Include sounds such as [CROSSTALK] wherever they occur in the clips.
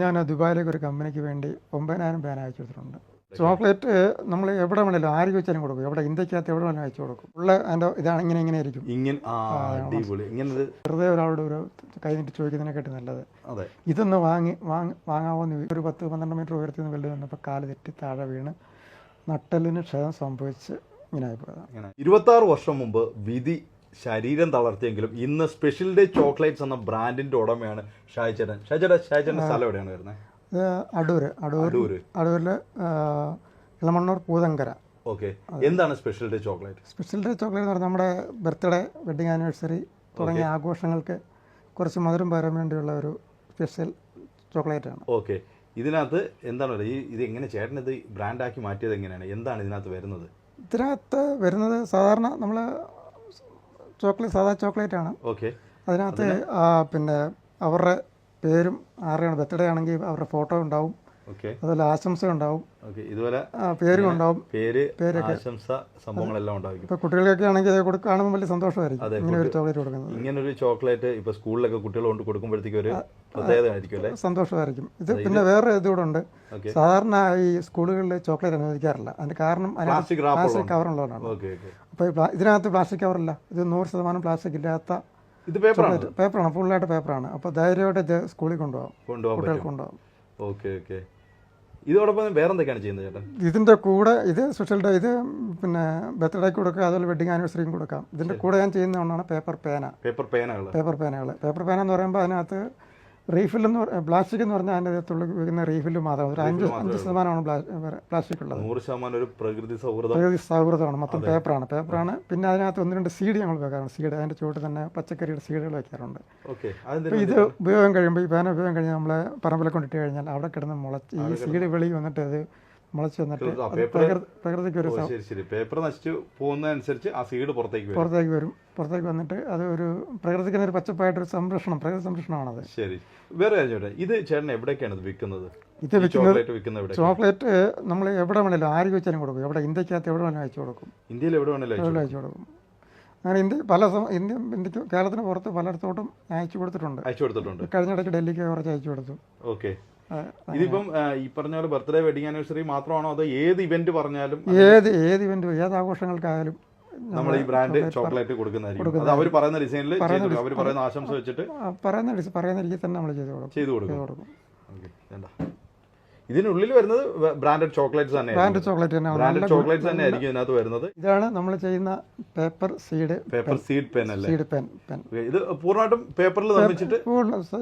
ഞാൻ ദുബായിലേക്ക് ഒരു കമ്പനിക്ക് വേണ്ടി ഒമ്പതിനായിരം പേന അയച്ചു കൊടുത്തിട്ടുണ്ട്. ചോക്ലേറ്റ് നമ്മൾ എവിടെ വേണമല്ലോ ആര് ചോദിച്ചാലും കൊടുക്കും. എവിടെ ഇന്ത്യക്കകത്ത് എവിടെ വേണമെങ്കിലും അയച്ചു കൊടുക്കും. ഉള്ള അതിന്റെ ഇതാണ് ഇങ്ങനെ ഇങ്ങനെ ഇരിക്കും. ഇങ്ങനെ ആ അടിപൊളി. ഇങ്ങനെ വെറുതെ ഒരാളോട് ഒരു കൈ നീട്ടി ചോദിക്കുന്നതിനെക്കാട്ടി നല്ലത്. ഇതൊന്ന് വാങ്ങി വാങ്ങി വാങ്ങാവുന്ന ഒരു പത്ത് പന്ത്രണ്ട് മീറ്റർ ഉയർത്തി നിന്ന് വെള്ളി വന്നപ്പോൾ കാൽ തെറ്റി താഴെ വീണ് നട്ടലിന് ക്ഷതം സംഭവിച്ച് ഇങ്ങനെ ആയിപ്പോയതാണ്. ഇരുപത്തി ആറ് വർഷം മുമ്പ് വിധി ശരീരം തളർത്തിയെങ്കിലും ഇന്ന് സ്പെഷ്യൽ ഡേ ചോക്ലേറ്റ്സ് എന്ന ബ്രാൻഡിന്റെ ഉടമയാണ് ഷായ്ചേട്ടൻ ഷായ്ചേട്ടൻ ഷായ്ചേട്ടന്റെ സ്ഥലം എവിടെയാണ് വരുന്നത് അടൂര് അടൂർ അടൂര്. അടൂരിൽ ഇളമണ്ണൂർ പൂതങ്കര. ഓക്കെ. എന്താണ് special day chocolate special day chocolate എന്ന് പറഞ്ഞാൽ നമ്മുടെ ബർത്ത്ഡേ വെഡിങ് ആനിവേഴ്സറി തുടങ്ങിയ ആഘോഷങ്ങൾക്ക് കുറച്ച് മധുരം പകരാൻ വേണ്ടിയുള്ള ഒരു സ്പെഷ്യൽ ചോക്ലേറ്റാണ് ഓക്കെ. ഇതിനകത്ത് എന്താണ് പറയുക? ഈ ഇത് എങ്ങനെ ചേട്ടൻ ഇത് ബ്രാൻഡാക്കി മാറ്റിയത് എങ്ങനെയാണ്? എന്താണ് ഇതിനകത്ത് വരുന്നത്? ഇതിനകത്ത് വരുന്നത് സാധാരണ നമ്മൾ ചോക്ലേറ്റ് സാധാ ചോക്ലേറ്റ് ആണ് ഓക്കെ. അതിനകത്ത് പിന്നെ അവരുടെ പേരും ആരുടെയാണ് ബർത്ത്ഡേ ആണെങ്കിൽ അവരുടെ ഫോട്ടോ ഉണ്ടാവും. അതുപോലെ ആശംസ ഉണ്ടാവും. ഇതുപോലെ പേരും ഉണ്ടാവും. പേര് ആശംസ സംഭവങ്ങളെല്ലാം ഉണ്ടാവും കുട്ടികൾക്കൊക്കെ ആണെങ്കിൽ അത് കാണുമ്പോൾ വലിയ സന്തോഷമായിരിക്കും. ഇങ്ങനെ ഒരു ചോക്ലേറ്റ് കൊടുക്കുന്നത്. ഇങ്ങനൊരു ചോക്ലേറ്റ് ഇപ്പൊ സ്കൂളിലൊക്കെ കുട്ടികൾ കൊണ്ട് കൊടുക്കുമ്പോഴത്തേക്ക് ഒരു പ്രത്യേകത ആയിരിക്കും അല്ലേ? സന്തോഷമായിരിക്കും. ഇത് പിന്നെ വേറെ ഇതുകൂടെ ഉണ്ട് സാധാരണ ഈ സ്കൂളുകളിൽ ചോക്ലേറ്റ് അനുവദിക്കാറില്ല. അതിന്റെ കാരണം പ്ലാസ്റ്റിക് കവർ ഉള്ളതാണ്. അപ്പൊ ഇതിനകത്ത് പ്ലാസ്റ്റിക് കവറില്ല ഇത് നൂറ് ശതമാനം പ്ലാസ്റ്റിക് ഇല്ലാത്ത ഇത് പേപ്പറാണ് പേപ്പറാണ് ഫുള്ളായിട്ട് പേപ്പറാണ് അപ്പോൾ ധൈര്യമായിട്ട് സ്കൂളിൽ കൊണ്ടുപോകാം. കുട്ടികൾക്ക് കൊണ്ടുപോകാം. ഓക്കെ ഓക്കെ ഇതോടൊപ്പം വേറെ എന്തൊക്കെയാണ് ചെയ്യുന്നത് ചേട്ടൻ ഇതിന്റെ കൂടെ ഇത് സ്പെഷ്യൽ ഡേ ഇത് പിന്നെ ബർത്ത്ഡേക്ക് കൊടുക്കുക അതുപോലെ വെഡിങ് ആനിവേഴ്സറിയും കൊടുക്കാം. ഇതിന്റെ കൂടെ ഞാൻ ചെയ്യുന്ന ഒന്നാണ് പേപ്പർ പേന പേപ്പർ പേനകൾ പേപ്പർ പേനകൾ പേപ്പർ പേന എന്ന് പറയുമ്പോൾ അതിനകത്ത് റീഫിൽ എന്ന് പ്ലാസ്റ്റിക് എന്ന് പറഞ്ഞാൽ അതിന്റെ അകത്തുള്ള ഉപയോഗിക്കുന്ന റീഫിൽ മാത്രം ഒരു അഞ്ച് അഞ്ച് ശതമാനമാണ് പ്ലാ- പ്ലാസ്റ്റിക് ഉള്ളത്. നൂറ് ശതമാനം ഒരു പ്രകൃതി സൗഹൃദം. പ്രകൃതി സൗഹൃദമാണ്. മൊത്തം പേപ്പറാണ്. പേപ്പറാണ്. പിന്നെ അതിനകത്ത് ഒന്ന് രണ്ട് സീഡ് ഞങ്ങൾ വെക്കാറുണ്ട് സീഡ് അതിന്റെ ചുവട്ടിൽ തന്നെ പച്ചക്കറിയുടെ സീഡുകൾ വെക്കാറുണ്ട് ഓക്കെ. അപ്പോൾ ഇത് ഉപയോഗം? കഴിയുമ്പോൾ ഈ പേന ഉപയോഗം കഴിഞ്ഞാൽ നമ്മളെ പറമ്പിലെ കൊണ്ടിട്ട് കഴിഞ്ഞാൽ അവിടെ കിടന്ന് മുളച്ച് ഈ സീഡ് വെളി വന്നിട്ട് അത് മുളച്ച് വന്നിട്ട് പ്രകൃതിക്ക് ഒരു ഓ, ശരി ശരി. പേപ്പർ നശിച്ചു പോകുന്നതനുസരിച്ച് ആ സീഡ് പുറത്തേക്ക് പുറത്തേക്ക് വരും. പുറത്തേക്ക് വന്നിട്ട് അത് ഒരു പ്രകൃതിക്ക് ഒരു പച്ചപ്പായിട്ടൊരു സംരക്ഷണം പ്രകൃതി സംരക്ഷണമാണത്. ശരി. വേറെ കാര്യം ഇത് ചേട്ടൻ എവിടേക്കാണ് ഇത് വിൽക്കുന്നത്? ഇത് വിൽക്കുന്നത് ചോക്ലേറ്റ് നമ്മൾ എവിടെ വേണേലും ആര് വെച്ചാലും കൊടുക്കും. എവിടെ ഇന്ത്യക്കകത്ത് എവിടെ വേണേലും അയച്ചു കൊടുക്കും. ഇന്ത്യയിൽ എവിടെ വേണേലും അയച്ചു കൊടുക്കും. അങ്ങനെ ഇന്ത്യ പല ഇന്ത്യ ഇന്ത്യയ്ക്ക് കേരളത്തിന് പുറത്ത് പലയിടത്തോട്ടും അയച്ചു കൊടുത്തിട്ടുണ്ട്. അയച്ചു കൊടുത്തിട്ടുണ്ട്. കഴിഞ്ഞിടയ്ക്ക് ഡൽഹിക്ക് കുറച്ച് അയച്ചു കൊടുത്തു. ഓക്കെ. ഇതിപ്പം ഈ പറഞ്ഞ പോലെ ബർത്ത്ഡേ വെഡിങ് ആനിവേഴ്സറി മാത്രമാണോ അതോ ഏത് ഇവന്റ് പറഞ്ഞാലും ഏത് ഏത് ഇവന്റ് ഏത് ആഘോഷങ്ങൾക്കായാലും നമ്മൾ ഈ ബ്രാൻഡ് ചോക്ലേറ്റ് കൊടുക്കുന്നതായിരിക്കും. അത് അവർ പറയുന്ന ഡിസൈനിൽ അവർ പറയുന്ന ആശംസ വെച്ചിട്ട് പറയുന്ന പറയുന്ന രീതിയിൽ തന്നെ നമ്മൾ ചെയ്തു കൊടുക്കും. ചെയ്തു കൊടുക്കും. ഓക്കെ ഇതിനുള്ളിൽ വരുന്നത് ബ്രാൻഡഡ് ചോക്ലേറ്റ്സ് തന്നെ ബ്രാൻഡ് ചോക്ലേറ്റ് തന്നെ ബ്രാൻഡഡ് ചോക്ലേറ്റ്സ് തന്നെ ആയിരിക്കും ഇതിനകത്ത് വരുന്നത്. ഇതാണ് നമ്മൾ ചെയ്യുന്ന paper seed paper seed pen അല്ലേ? സീഡ് പെൻ പെൻ ഇത് പൂർണമായിട്ടും പേപ്പറിൽ നിർമ്മിച്ചിട്ട്?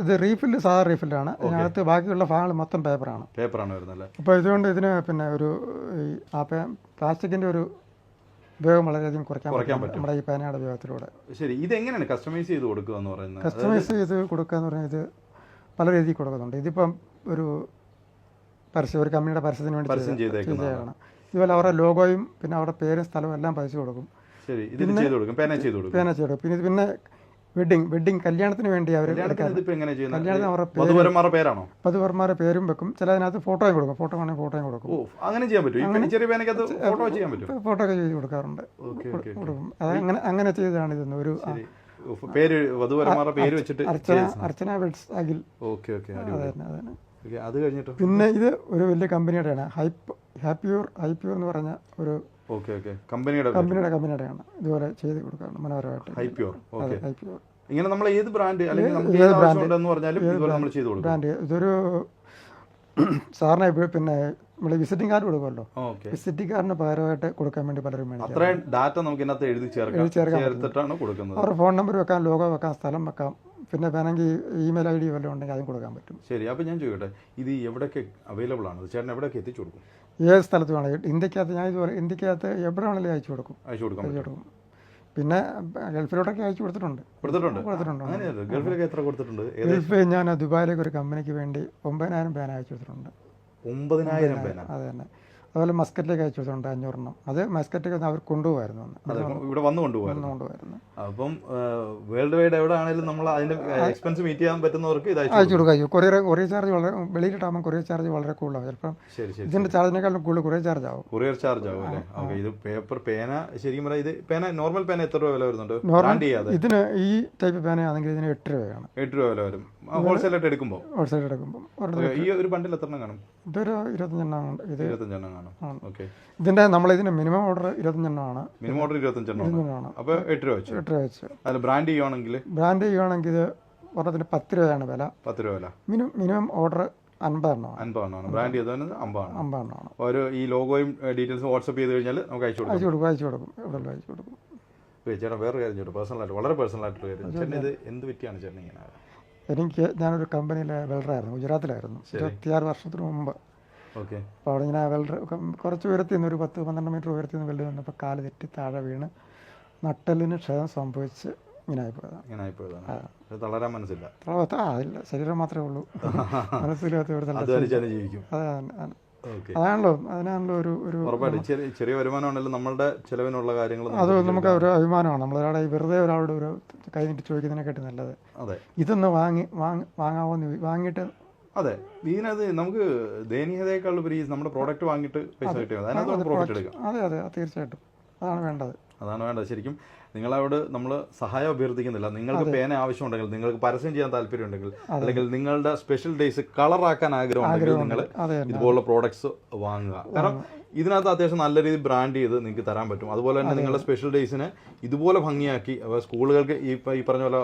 ഇത് റീഫില്ല് സാധാ റീഫില്ലാണ് ഇതിനകത്ത് ബാക്കിയുള്ള ഭാഗങ്ങൾ മൊത്തം പേപ്പറാണ് പേപ്പറാണ് വരുന്നത് അപ്പോൾ ഇതുകൊണ്ട് ഇതിന് പിന്നെ ഒരു ആ പേ പ്ലാസ്റ്റിക്കിന്റെ ഒരു ഉപയോഗം വളരെയധികം കുറയ്ക്കാൻ കുറയ്ക്കാൻ പറ്റും. നമ്മുടെ ഈ പേനയുടെ ഉപയോഗത്തിലൂടെ. ശരി ഇത് എങ്ങനെയാണ് കസ്റ്റമൈസ് ചെയ്ത് കൊടുക്കുക എന്ന് പറയുന്നത്? കസ്റ്റമൈസ് ചെയ്ത് കൊടുക്കുക എന്ന് പറഞ്ഞാൽ ഇത് പല രീതിയിൽ കൊടുക്കുന്നുണ്ട്. ഇതിപ്പം ഒരു പരസ്യം ഒരു കമ്പനിയുടെ പരസ്യത്തിന് വേണ്ടി പരസ്യം ചെയ്ത- ചെയ്തേക്കുന്നതാണ്. ഇതുപോലെ അവരുടെ ലോഗോയും പിന്നെ അവരുടെ പേരും സ്ഥലവും എല്ലാം പരസ്യം കൊടുക്കും. ശരി ഇതിന് ചെയ്തു കൊടുക്കും പേന ചെയ്ത് കൊടുക്കും. പേന ചെയ്ത് കൊടുക്കും. പിന്നെ പിന്നെ വെഡിങ് വെഡിങ് കല്യാണത്തിന് വേണ്ടി അവർ കല്യാണത്തിന് അവരുടെ പേരാണോ? പതിവർമാരുടെ പേരും വെക്കും. ചില അതിനകത്ത് ഫോട്ടോയും കൊടുക്കും. ഫോട്ടോ വേണമെങ്കിൽ ഫോട്ടോയും കൊടുക്കും. അങ്ങനെ ചെയ്യാൻ പറ്റും ചെറിയ പേനക്കകത്ത് ഫോട്ടോ ചെയ്യാൻ പറ്റും ഫോട്ടോ ഒക്കെ ചെയ്ത് കൊടുക്കാറുണ്ട്. കൊടുക്കും. അത് അങ്ങനെ അങ്ങനെ ചെയ്തതാണ് ഇതൊന്ന് ഒരു പേര് വധുവരന്മാരുടെ പേര് വെച്ചിട്ട് Archana Archana weds Akhil. Okay okay അതന്നെ തന്നെ അത് കഴിഞ്ഞിട്ടോ? പിന്നെ ഇത് ഒരു വലിയ കമ്പനിയുടെയാണ്. ഹൈപ്പ് ഹാപ്പിയൂർ ഹൈപ്യൂർ എന്ന് പറഞ്ഞ ഒരു ഓക്കെ ഓക്കെ. കമ്പനിയുടെ കമ്പനിയുടെ കമ്പനിയുടെയാണ്. ഇതുപോലെ ചെയ്ത് കൊടുക്കാറുണ്ട് മനോഹരമായിട്ട്. ഹൈപ്യൂർ ഓക്കെ. ഹൈപ്യൂർ. ഇങ്ങനെ നമ്മൾ ഏത് ബ്രാൻഡ് അല്ലെങ്കിൽ നമുക്ക് ഏത് എന്ന് പറഞ്ഞാലും ഇതുപോലെ നമ്മൾ ചെയ്തു കൊടുക്കും. ബ്രാൻഡ്. ഇതൊരു സാറിനെ പിന്നെ നമ്മൾ വിസിറ്റിംഗ് കാർഡ് കൊടുക്കുമല്ലോ. വിസിറ്റിംഗ് കാർഡിന് പകരമായിട്ട് കൊടുക്കാൻ വേണ്ടി പലരും അത്രയും ഡാറ്റ നമുക്ക് ഇതിനകത്ത് എഴുതി ചേർക്കാം ചേർത്തിട്ടാണ് കൊടുക്കുന്നത്. അവരുടെ ഫോൺ നമ്പർ വെക്കാം ലോഗോ വെക്കാം സ്ഥലം വെക്കാം പിന്നെ വേണമെങ്കിൽ ഇമെയിൽ ഐ ഡി വല്ലതും ഉണ്ടെങ്കിൽ അതും കൊടുക്കാൻ പറ്റും. ശരി അപ്പോൾ ഞാൻ ചോദിക്കട്ടെ ഇത് എവിടെയൊക്കെ അവൈലബിൾ ആണ്? ചേട്ടൻ എവിടെയൊക്കെ എത്തിച്ചു കൊടുക്കും? ഏത് സ്ഥലത്ത് വേണമെങ്കിൽ ഇന്ത്യക്കകത്ത് ഞാൻ ഇതുപോലെ ഇന്ത്യക്കകത്ത് എവിടെ വേണമെങ്കിലും അയച്ചു കൊടുക്കും. അയച്ചു കൊടുക്കും അയച്ചു കൊടുക്കും. പിന്നെ ഗൾഫിലോട്ടൊക്കെ അയച്ചു കൊടുത്തിട്ടുണ്ട്. കൊടുത്തിട്ടുണ്ട്. കൊടുത്തിട്ടുണ്ട്. ഗൾഫിലൊക്കെ എത്ര കൊടുത്തിട്ടുണ്ട്? ഗൾഫ് ഞാൻ ദുബായിലേക്ക് ഒരു കമ്പനിക്ക് വേണ്ടി ഒമ്പതിനായിരം പേന അയച്ചു കൊടുത്തിട്ടുണ്ട്. ഒമ്പതിനായിരം പേന. അത് തന്നെ. അതുപോലെ മസ്കറ്റിലേക്ക് അയച്ചു കൊടുത്തിട്ടുണ്ട് അഞ്ഞൂറെണ്ണം. അത് മസ്കറ്റിലേക്ക് അവർ കൊണ്ടുപോകായിരുന്നു ഇവിടെ വന്നു കൊണ്ടുപോകായിരുന്നു കൊണ്ടുപോകായിരുന്നു അപ്പം വേൾഡ് വൈഡ് എവിടെ ആണെങ്കിലും നമ്മൾ അതിന്റെ എക്സ്പെൻസ് മീറ്റ് ചെയ്യാൻ പറ്റുന്നവർക്ക് ഇത് അയച്ചു കൊടുക്കാം. കൊറിയർ കൊറിയർ ചാർജ് വളരെ വെളിയിലിട്ടാകുമ്പോൾ കൊറിയർ ചാർജ് വളരെ കൂടുതലാണ് ചിലപ്പം ഇതിന്റെ ചാർജിനേക്കാളും കൂടുതൽ കൊറിയർ ചാർജ് ആവും. കൊറിയർ ചാർജ് ആവും അല്ലേ? ഓക്കെ ഇത് പേപ്പർ പേന ശരിക്കും പറയാം ഇത് പേന നോർമൽ പേന എത്ര രൂപ വില വരുന്നുണ്ട്? ഇതിന് ഈ ടൈപ്പ് പേന ആണെങ്കിൽ ഇതിന് എട്ട് രൂപയാണ്. എട്ട് രൂപ വില വരും. ഹോൾസെയിൽ ആയിട്ട് എടുക്കുമ്പോൾ ഹോൾസെയിൽ എടുക്കുമ്പോൾ ഈ ഒരു ബണ്ടിൽ എത്ര എണ്ണം കാണും? ഇതൊരു ഇരുപത്തഞ്ചെണ്ണം ഇത് ഇരുപത്തഞ്ചെണ്ണം കാണും. ഓക്കെ. ഇതിന്റെ നമ്മൾ ഇതിന് മിനിമം ഓർഡർ ഇരുപത്തഞ്ചെണ്ണമാണ് മിനിമം ഓർഡർ ഇരുപത്തഞ്ചെണ്ണം ഇരുപത്തഞ്ചെണ്ണമാണ് അപ്പോൾ എട്ട് രൂപ വെച്ച്. എട്ട് രൂപ വെച്ച്. അതിൽ ബ്രാൻഡ് ചെയ്യുവാണെങ്കിൽ? ബ്രാൻഡ് ചെയ്യുവാണെങ്കിൽ ഇത് ഒരെണ്ണത്തിന് പത്ത് രൂപയാണ് വില. പത്ത് രൂപ വില. മിനിമം മിനിമം ഓർഡർ അൻപതെണ്ണമാണ് അൻപതെണ്ണമാണ് ബ്രാൻഡ് ചെയ്തതിന് അമ്പതാണ്. അമ്പതെണ്ണമാണ് ഒരു ഈ ലോഗോയും ഡീറ്റെയിൽസും വാട്സപ്പ് ചെയ്ത് കഴിഞ്ഞാൽ നമുക്ക് അയച്ചു കൊടുക്കാം. അയച്ചു കൊടുക്കും അയച്ചു കൊടുക്കും. ഇവിടെ അയച്ചു കൊടുക്കും. ഏയ് ചേട്ടാ വേറെ കാര്യം ചേട്ടാ പേഴ്സണലായിട്ട് വളരെ പേഴ്സണലായിട്ടുള്ള കാര്യം. ചേട്ടൻ ഇത് എന്ത് പറ്റിയാണ് ചേട്ടൻ ഇങ്ങനെ? എനിക്ക് ഞാനൊരു കമ്പനിയിലെ വെൽഡറായിരുന്നു ഗുജറാത്തിലായിരുന്നു. ഇരുപത്തിയാറ് വർഷത്തിന് മുമ്പ്. ഓക്കെ. അപ്പോൾ അവിടെ ഇങ്ങനെ വെൽഡർ കുറച്ച് ഉയരത്തിൽ നിന്ന് ഒരു പത്ത് പന്ത്രണ്ട് മീറ്റർ ഉയരത്തിൽ നിന്ന് വെൽഡ് വന്നപ്പോൾ കാൽ തെറ്റി താഴെ വീണ് നട്ടലിന് ക്ഷതം സംഭവിച്ച് ഇങ്ങനെ ആയിപ്പോയതാണ്. തളരാൻ മനസ്സില്ല. അതില്ല ശരീരം മാത്രമേ ഉള്ളൂ. [LAUGHS] മനസ്സിലാത്ത ഒരു ജീവിക്കും. ഓക്കെ അതാണല്ലോ അതിനാണല്ലോ ഒരു ഒരു ചെറിയ വരുമാനമാണെങ്കിലും നമ്മളുടെ ചെലവിനുള്ള കാര്യങ്ങൾ അത് നമുക്ക് ഒരു അഭിമാനമാണ്. നമ്മളൊരാളെ വെറുതെ ഒരാളോട് ഒരു കൈ നീട്ടി ചോദിക്കുന്നതിനെക്കാട്ടി നല്ലത്. അതെ. ഇതൊന്ന് വാങ്ങി വാങ്ങാവോന്ന് വാങ്ങിയിട്ട് അതെ. ഇതിനത് നമുക്ക് ദയനീയതയേക്കാൾ ഉപരി നമ്മുടെ പ്രോഡക്റ്റ് വാങ്ങിയിട്ട് പൈസ കിട്ടിയാൽ അതെ അതെ തീർച്ചയായിട്ടും. അതാണ് വേണ്ടത്. അതാണ് വേണ്ടത്. ശരിക്കും നിങ്ങളോട് നമ്മൾ സഹായം അഭ്യർത്ഥിക്കുന്നില്ല. നിങ്ങൾക്ക് പേന ആവശ്യമുണ്ടെങ്കിൽ നിങ്ങൾക്ക് പരസ്യം ചെയ്യാൻ താല്പര്യമുണ്ടെങ്കിൽ അല്ലെങ്കിൽ നിങ്ങളുടെ സ്പെഷ്യൽ ഡേയ്സ് കളറാക്കാൻ ആഗ്രഹമുണ്ടെങ്കിൽ നിങ്ങൾ ഇതുപോലുള്ള പ്രോഡക്ട്സ് വാങ്ങുക. കാരണം ഇതിനകത്ത് അത്യാവശ്യം നല്ല രീതിയിൽ ബ്രാൻഡ് ചെയ്ത് നിങ്ങൾക്ക് തരാൻ പറ്റും. അതുപോലെ തന്നെ നിങ്ങളുടെ സ്പെഷ്യൽ ഡേയ്സിന് ഇതുപോലെ ഭംഗിയാക്കി അപ്പോൾ സ്കൂളുകൾക്ക് ഈ ഈ പറഞ്ഞ പോലെ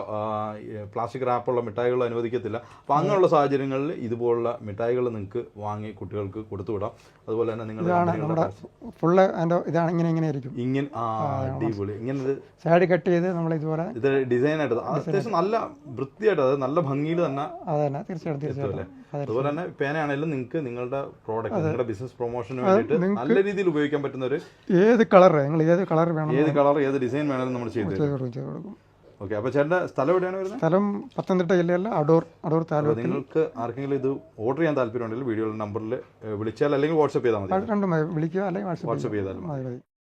പ്ലാസ്റ്റിക് റാപ്പുള്ള മിഠായികൾ അനുവദിക്കത്തില്ല. അപ്പോൾ അങ്ങനെയുള്ള സാഹചര്യങ്ങളിൽ ഇതുപോലുള്ള മിഠായികൾ നിങ്ങൾക്ക് വാങ്ങി കുട്ടികൾക്ക് കൊടുത്തുവിടാം അതുപോലെ തന്നെ നിങ്ങൾ ഫുള്ള് അതിന്റെ ഇതാണ് ഇങ്ങനെ ഇങ്ങനെ ആയിരിക്കും. ഇങ്ങനെ അടിപൊളി. ഇങ്ങനെ സൈഡ് കട്ട് ചെയ്ത് നമ്മൾ ഇതുപോലെ ഇത് ഡിസൈൻ ആയിട്ട് അത് അത്യാവശ്യം നല്ല വൃത്തിയായിട്ട് അതായത് നല്ല ഭംഗിയിൽ തന്നെ അതെ തീർച്ചയായിട്ടും തീർച്ചയായിട്ടും. അതുപോലെ തന്നെ പേനയാണെങ്കിലും നിങ്ങൾക്ക് നിങ്ങളുടെ പ്രോഡക്റ്റ് നിങ്ങളുടെ ബിസിനസ് പ്രൊമോഷന് വേണ്ടിയിട്ട് നല്ല രീതിയിൽ ഉപയോഗിക്കാൻ പറ്റുന്ന ഒരു ഏത് കളർ നിങ്ങൾ ഏത് കളർ വേണം ഏത് കളർ ഏത് ഡിസൈൻ വേണമെങ്കിലും നമ്മൾ ചെയ്തു കൊടുക്കും. ഓക്കെ അപ്പോൾ ചേട്ടൻ സ്ഥലം എവിടെയാണ് വരുന്നത്? സ്ഥലം പത്തനംതിട്ട ജില്ലയിലെ അടൂർ അടൂർ താലൂക്ക് നിങ്ങൾക്ക് ആർക്കെങ്കിലും ഇത് ഓർഡർ ചെയ്യാൻ താല്പര്യമുണ്ടെങ്കിൽ വീഡിയോയുടെ നമ്പറിൽ വിളിച്ചാൽ അല്ലെങ്കിൽ വാട്സപ്പ് ചെയ്താൽ മതി. രണ്ടും വിളിക്കുക അല്ലെങ്കിൽ വാട്സപ്പ് ചെയ്താലും മതി.